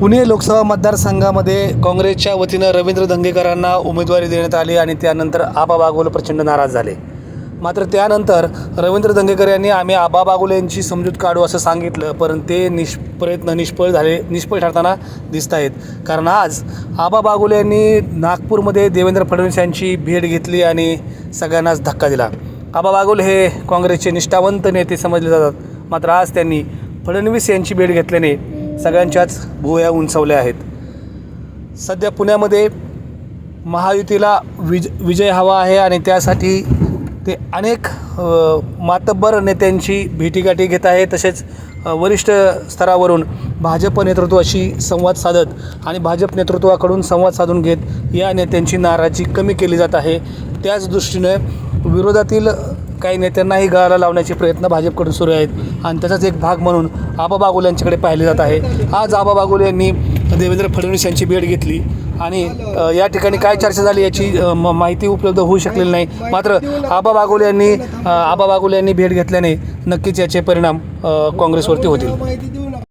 पुणे लोकसभा मतदारसंघामध्ये काँग्रेसच्या वतीनं रवींद्र दंगेकरांना उमेदवारी देण्यात आली आणि त्यानंतर आबा बागोल प्रचंड नाराज झाले. मात्र त्यानंतर रवींद्र दंगेकर यांनी आम्ही आबा बागोल यांची समजूत काढू असं सांगितलं पण ते निष प्रयत्न निष्फळ झाले निष्फळ ठरताना दिसत आहेत. कारण आज आबा बागोल यांनी नागपूरमध्ये देवेंद्र फडणवीस यांची भेट घेतली आणि सगळ्यांनाच धक्का दिला. आबा बागोल हे काँग्रेसचे निष्ठावंत नेते समजले जातात. मात्र आज त्यांनी फडणवीस यांची भेट घेतल्याने सगळ्यांच्याच भुवया उंचावल्या आहेत. सध्या पुण्यामध्ये महायुतीला विज विजय हवा आहे आणि त्यासाठी ते अनेक मातब्बर नेत्यांची भेटीगाठी घेत आहे तसेच वरिष्ठ स्तरावरून भाजप नेतृत्वाशी संवाद साधत आणि भाजप नेतृत्वाकडून संवाद साधून घेत या नेत्यांची नाराजी कमी केली जात आहे. त्याच दृष्टीने विरोधातील काही नेत्यांनाही गळाला लावण्याचे प्रयत्न भाजपकडून सुरू आहेत. आणि त्याचाच एक भाग म्हणून आबा बागुल यांच्याकडे पाहिले जात आहे. आज आबा बागुल यांनी देवेंद्र फडणवीस यांची भेट घेतली. आणि या ठिकाणी काय चर्चा झाली याची म- माहिती उपलब्ध होऊ शकलेली नाही. मात्र आबा बागुल यांनी आबा बागुल यांनी भेट घेतल्याने नक्कीच याचे परिणाम काँग्रेसवरती होतील.